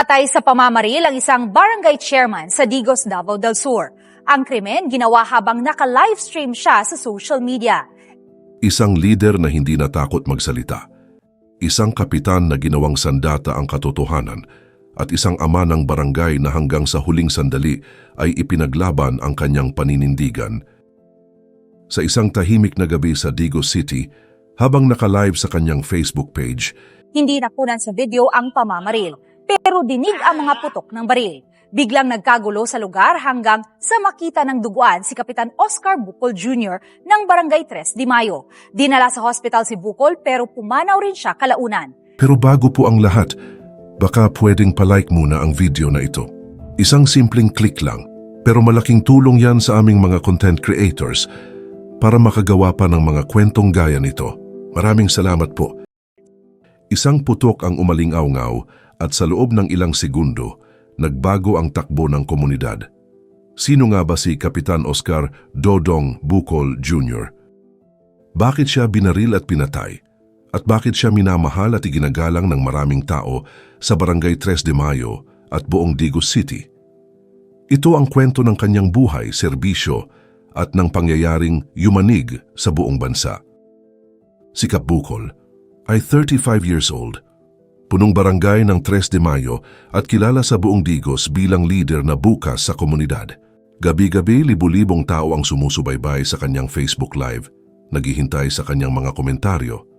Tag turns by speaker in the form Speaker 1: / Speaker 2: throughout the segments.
Speaker 1: Patay sa pamamaril ang isang barangay chairman sa Digos, Davao del Sur. Ang krimen ginawa habang naka-livestream siya sa social media.
Speaker 2: Isang leader na hindi natakot magsalita. Isang kapitan na ginawang sandata ang katotohanan at isang ama ng barangay na hanggang sa huling sandali ay ipinaglaban ang kanyang paninindigan. Sa isang tahimik na gabi sa Digos City, habang naka-live sa kanyang Facebook page,
Speaker 1: Hindi nakunan sa video ang pamamaril, pero dinig ang mga putok ng baril. Biglang nagkagulo sa lugar hanggang sa makita ng duguan si Kapitan Oscar Bukol Jr. ng Barangay 3 de Mayo. Dinala sa hospital si Bukol pero pumanaw rin siya kalaunan.
Speaker 2: Pero bago po ang lahat, baka pwedeng palike muna ang video na ito. Isang simpleng click lang, pero malaking tulong yan sa aming mga content creators para makagawa pa ng mga kwentong gaya nito. Maraming salamat po. Isang putok ang umaling-aw-ngaw at sa loob ng ilang segundo, nagbago ang takbo ng komunidad. Sino nga ba si Kapitan Oscar Dodong Bukol Jr.? Bakit siya binaril at pinatay? At bakit siya minamahal at iginagalang ng maraming tao sa Barangay 3 de Mayo at buong Digos City? Ito ang kwento ng kanyang buhay, serbisyo at ng pangyayaring yumanig sa buong bansa. Si Kap Bukol ay 35 years old, punong barangay ng 3 de Mayo at kilala sa buong Digos bilang leader na bukas sa komunidad. Gabi-gabi, libu-libong tao ang sumusubaybay sa kanyang Facebook Live, naghihintay sa kanyang mga komentaryo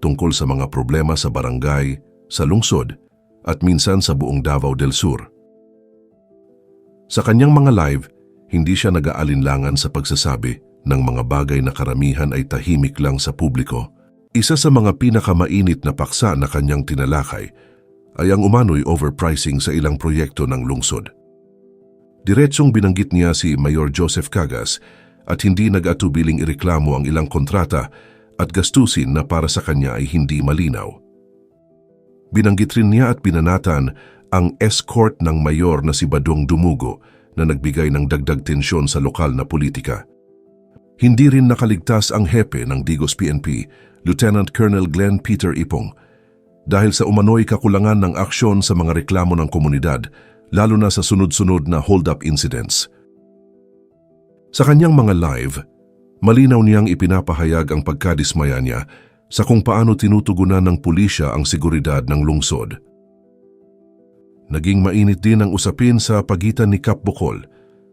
Speaker 2: tungkol sa mga problema sa barangay, sa lungsod, at minsan sa buong Davao del Sur. Sa kanyang mga live, hindi siya nag-aalinlangan sa pagsasabi ng mga bagay na karamihan ay tahimik lang sa publiko. Isa sa mga pinakamainit na paksa na kanyang tinalakay ay ang umano'y overpricing sa ilang proyekto ng lungsod. Diretsong binanggit niya si Mayor Joseph Cagas at hindi nag-atubiling ireklamo ang ilang kontrata at gastusin na para sa kanya ay hindi malinaw. Binanggit rin niya at binanatan ang escort ng mayor na si Badong Dumugo na nagbigay ng dagdag tensyon sa lokal na politika. Hindi rin nakaligtas ang hepe ng Digos PNP, Lieutenant Colonel Glenn Peter Ipong, dahil sa umano'y kakulangan ng aksyon sa mga reklamo ng komunidad, lalo na sa sunod-sunod na hold-up incidents. Sa kanyang mga live, malinaw niyang ipinapahayag ang pagkadismaya niya sa kung paano tinutugunan ng pulisya ang seguridad ng lungsod. Naging mainit din ang usapin sa pagitan ni Kap Bukol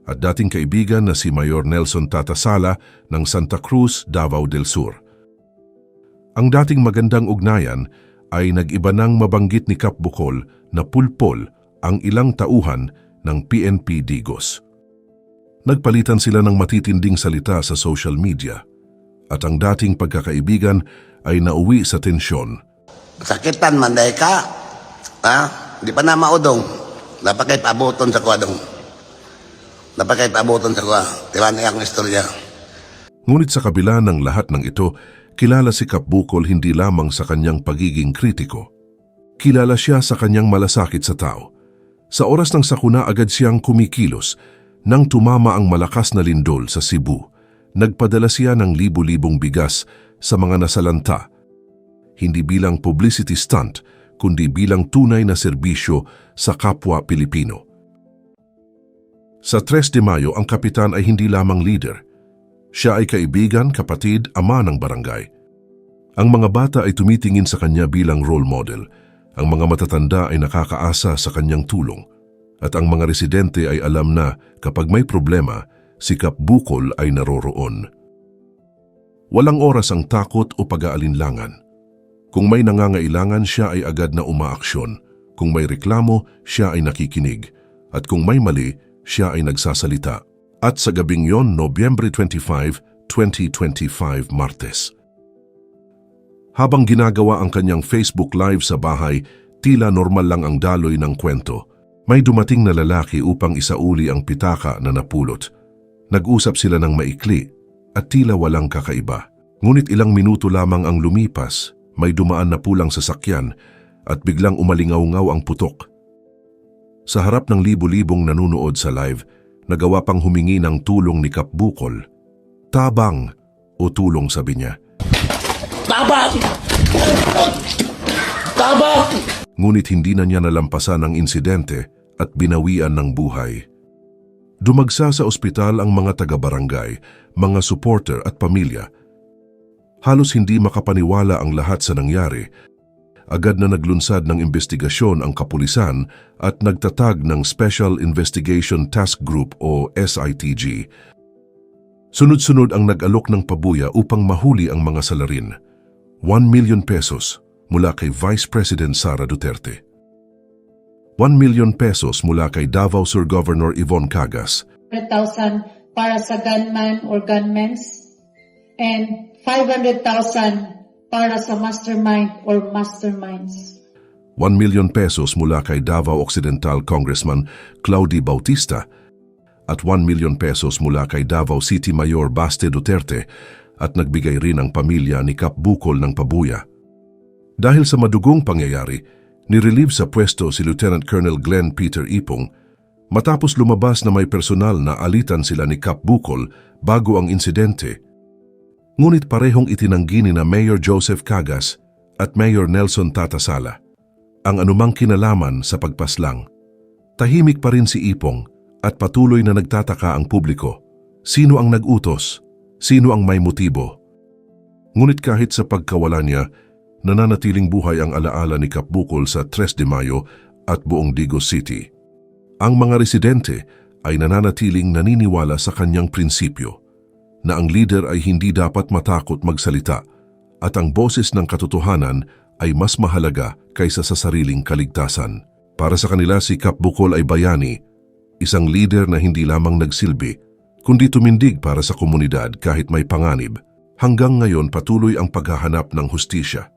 Speaker 2: at dating kaibigan na si Mayor Nelson Tatasala ng Santa Cruz, Davao del Sur. Ang dating magandang ugnayan ay nag-iba nang mabanggit ni Kap Bukol na pulpol ang ilang tauhan ng PNP Digos. Nagpalitan sila ng matitinding salita sa social media at ang dating pagkakaibigan ay nauwi sa tensyon.
Speaker 3: Sakitan man ka. Ha? Di pa na maudong. Dapat kayo paabuton sa kuwadong. Paabuton sa kuwa. Diba na ang istorya.
Speaker 2: Ngunit sa kabila ng lahat ng ito, kilala si Kap Bukol hindi lamang sa kanyang pagiging kritiko. Kilala siya sa kanyang malasakit sa tao. Sa oras ng sakuna agad siyang kumikilos nang tumama ang malakas na lindol sa Cebu. Nagpadala siya ng libu-libong bigas sa mga nasalanta. Hindi bilang publicity stunt, kundi bilang tunay na serbisyo sa kapwa Pilipino. Sa 3 de Mayo, ang kapitan ay hindi lamang leader. Siya ay kaibigan, kapatid, ama ng barangay. Ang mga bata ay tumitingin sa kanya bilang role model. Ang mga matatanda ay nakakaasa sa kanyang tulong. At ang mga residente ay alam na kapag may problema, si Kap Bukol ay naroroon. Walang oras ang takot o pag-aalinlangan. Kung may nangangailangan, siya ay agad na umaaksyon. Kung may reklamo, siya ay nakikinig. At kung may mali, siya ay nagsasalita. At sa gabing yon, Nobyembre 25, 2025, Martes. Habang ginagawa ang kanyang Facebook Live sa bahay, tila normal lang ang daloy ng kwento. May dumating na lalaki upang isauli ang pitaka na napulot. Nag-usap sila ng maikli at tila walang kakaiba. Ngunit ilang minuto lamang ang lumipas, may dumaan na pulang sasakyan at biglang umalingaw-ngaw ang putok. Sa harap ng libu-libong nanunood sa live, nagawa pang humingi ng tulong ni Kap Bukol. Tabang o tulong sabi niya.
Speaker 4: Tabang! Tabang!
Speaker 2: ngunit hindi na niya nalampasan ang insidente at binawian ng buhay. Dumagsa sa ospital ang mga taga-barangay, mga supporter at pamilya. Halos hindi makapaniwala ang lahat sa nangyari. Agad na naglunsad ng investigasyon ang kapulisan at nagtatag ng Special Investigation Task Group o SITG. Sunod-sunod ang nag-alok ng pabuya upang mahuli ang mga salarin. 1 million pesos mula kay Vice President Sara Duterte. 1 million pesos mula kay Davao Sur Governor Yvonne Cagas.
Speaker 4: 100,000 para sa gunman or gunmens and 500,000 para sa mastermind or masterminds.
Speaker 2: 1 million pesos mula kay Davao Occidental Congressman Claudy Bautista at 1 million pesos mula kay Davao City Mayor Baste Duterte at nagbigay rin ang pamilya ni Kap Bukol ng pabuya. Dahil sa madugong pangyayari, nirelieve sa pwesto si Lieutenant Colonel Glenn Peter Ipong matapos lumabas na may personal na alitan sila ni Kap Bukol bago ang insidente. Ngunit parehong itinanggi ni na Mayor Joseph Cagas at Mayor Nelson Tatasala ang anumang kinalaman sa pagpaslang. Tahimik pa rin si Ipong at patuloy na nagtataka ang publiko. Sino ang nag-utos? Sino ang may motibo? Ngunit kahit sa pagkawala niya, nananatiling buhay ang alaala ni Kapbukol sa 3 de Mayo at buong Digos City. Ang mga residente ay nananatiling naniniwala sa kanyang prinsipyo na ang leader ay hindi dapat matakot magsalita at ang boses ng katotohanan ay mas mahalaga kaysa sa sariling kaligtasan. Para sa kanila si Kap Bukol ay bayani, isang leader na hindi lamang nagsilbi, kundi tumindig para sa komunidad kahit may panganib. Hanggang ngayon patuloy ang paghahanap ng hustisya.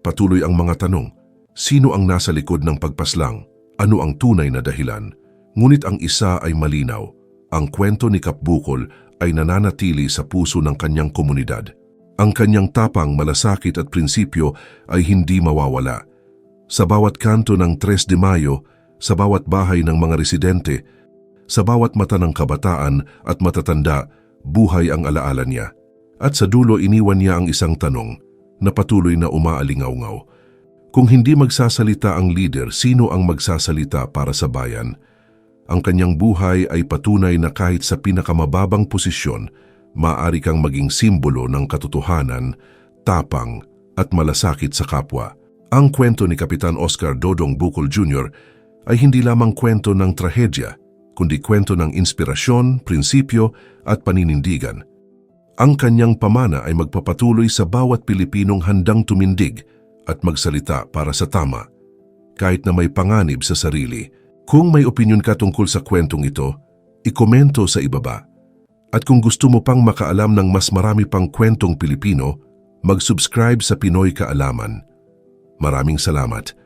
Speaker 2: Patuloy ang mga tanong, sino ang nasa likod ng pagpaslang? Ano ang tunay na dahilan? Ngunit ang isa ay malinaw, ang kwento ni Kap Bukol ay nananatili sa puso ng kanyang komunidad. Ang kanyang tapang, malasakit at prinsipyo ay hindi mawawala. Sa bawat kanto ng 3 de Mayo, sa bawat bahay ng mga residente, sa bawat mata ng kabataan at matatanda, buhay ang alaala niya. At sa dulo iniwan niya ang isang tanong na patuloy na umaalingaw-ngaw. Kung hindi magsasalita ang leader, sino ang magsasalita para sa bayan? Ang kanyang buhay ay patunay na kahit sa pinakamababang posisyon, maaari kang maging simbolo ng katotohanan, tapang at malasakit sa kapwa. Ang kwento ni Kapitan Oscar Dodong Bukol Jr. ay hindi lamang kwento ng trahedya, kundi kwento ng inspirasyon, prinsipyo at paninindigan. Ang kanyang pamana ay magpapatuloy sa bawat Pilipinong handang tumindig at magsalita para sa tama, kahit na may panganib sa sarili. Kung may opinion ka tungkol sa kwentong ito, ikomento sa ibaba. At kung gusto mo pang makaalam ng mas marami pang kwentong Pilipino, mag-subscribe sa Pinoy Kaalaman. Maraming salamat.